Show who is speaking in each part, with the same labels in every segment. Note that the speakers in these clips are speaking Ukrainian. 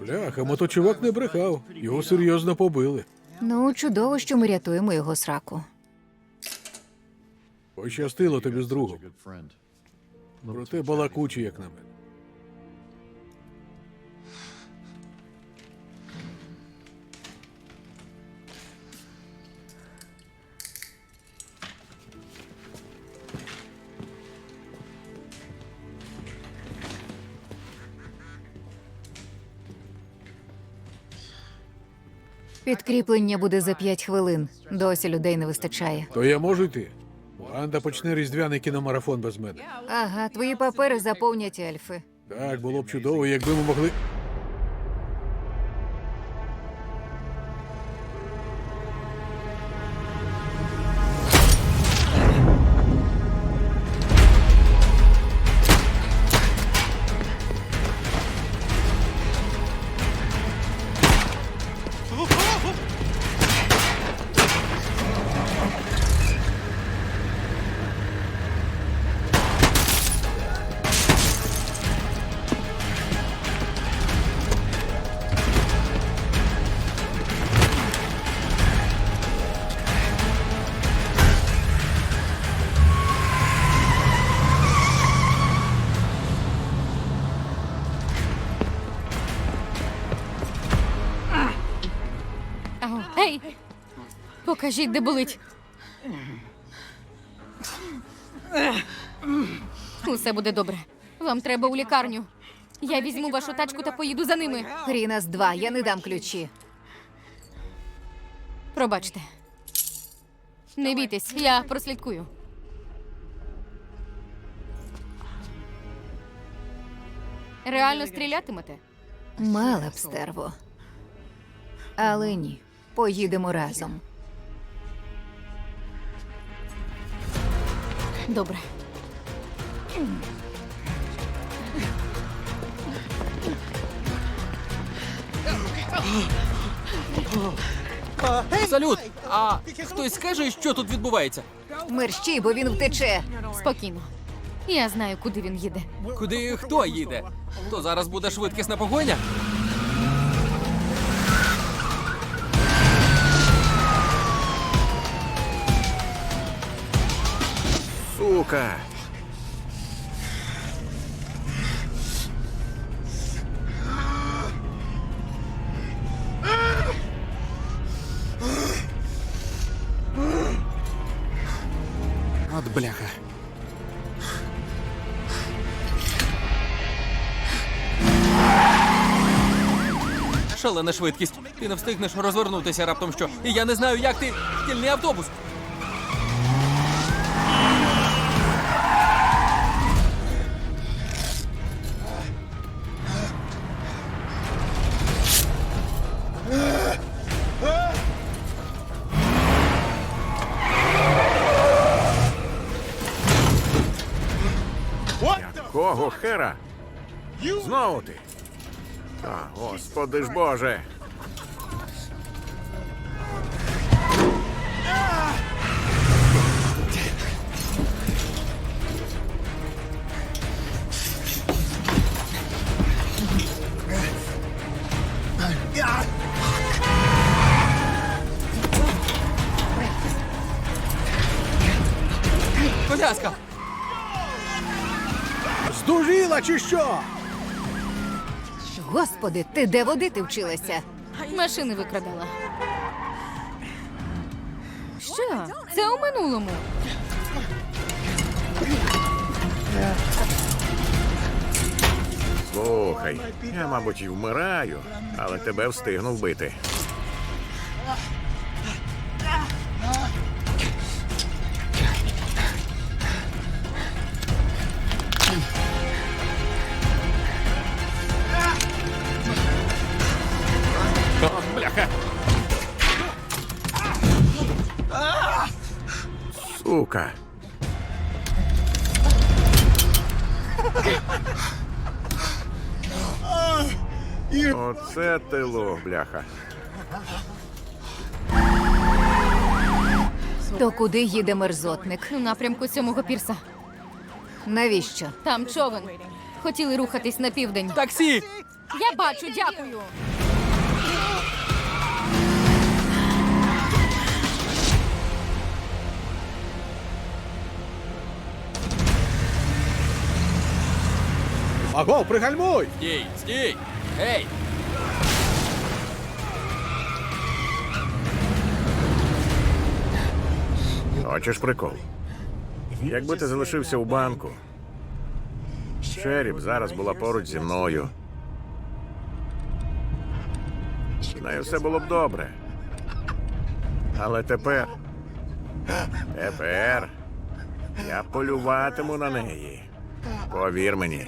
Speaker 1: Бляха, моточувак не брехав. Його серйозно побили.
Speaker 2: Ну, чудово, що ми рятуємо його сраку.
Speaker 1: Пощастило тобі з другом. Проте балакучий, як на мене.
Speaker 2: Підкріплення буде за п'ять хвилин. Досі людей не вистачає.
Speaker 1: То я можу йти. Ванда почне різдвяний кіномарафон без мене.
Speaker 2: Ага, твої папери заповнять ельфи.
Speaker 1: Так, було б чудово, якби ми могли.
Speaker 3: Ау, Ей! Покажіть, де болить. Усе буде добре. Вам треба у лікарню. Я візьму вашу тачку та поїду за ними.
Speaker 2: Хріна два, я не дам ключі.
Speaker 3: Пробачте. Не бійтесь, я прослідкую. Реально стрілятимете?
Speaker 2: Мала б стерво. Але ні, поїдемо разом.
Speaker 3: Добре.
Speaker 4: Салют! А хтось скаже, що тут відбувається?
Speaker 2: Мерщій, бо він втече.
Speaker 3: Спокійно. Я знаю, куди він їде.
Speaker 4: Куди хто їде? То зараз буде швидкісна погоня?
Speaker 5: Сука!
Speaker 4: От бляха. Шалена швидкість. Ти не встигнеш розвернутися раптом що. І я не знаю, як ти. Шкільний автобус.
Speaker 5: Кого хера? Знову ти. Та, господи ж Боже.
Speaker 4: Коляска!
Speaker 1: Здуріла чи що?
Speaker 2: Господи, ти де водити вчилася?
Speaker 3: Машини викрадала. Що? Це у минулому.
Speaker 5: Слухай, я, мабуть, і вмираю, але тебе встигну вбити. Сука. Оце тило, бляха.
Speaker 2: То куди їде мерзотник?
Speaker 3: У напрямку сьомого пірса.
Speaker 2: Навіщо?
Speaker 3: Там човен. хотіли рухатись на південь.
Speaker 4: Таксі!
Speaker 3: Я бачу, дякую.
Speaker 1: Аго, пригальмуй!
Speaker 4: Стій, стій! Ей!
Speaker 5: Хочеш прикол? Якби ти залишився у банку, Шері б зараз була поруч зі мною. З нею все було б добре. Але тепер. Тепер я полюватиму на неї. Повір мені.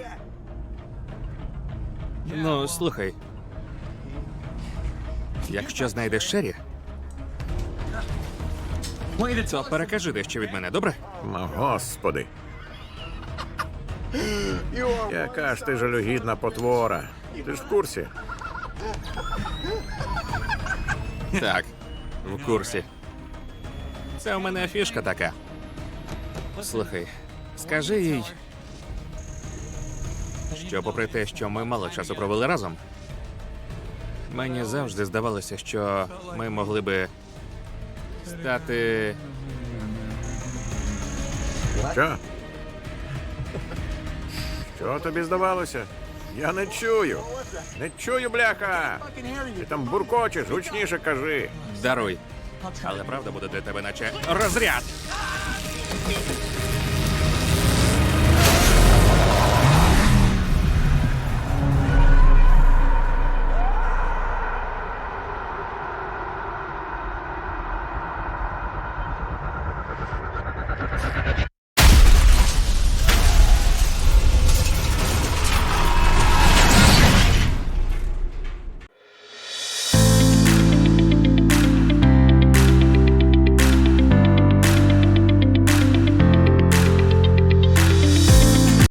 Speaker 6: Ну, слухай. Якщо знайдеш Шері, то перекажи дещо від мене, добре?
Speaker 5: Ма, Господи. Яка ж ти жалюгідна потвора. Ти ж в курсі?
Speaker 6: Так, в курсі. Це у мене фішка така. Слухай, скажи їй, що попри те, що ми мало часу провели разом, мені завжди здавалося, що ми могли би стати.
Speaker 5: Що? Що тобі здавалося? Я не чую. Не чую, бляха. Ти там буркочеш, гучніше кажи.
Speaker 6: Даруй. Але правда буде для тебе, наче розряд.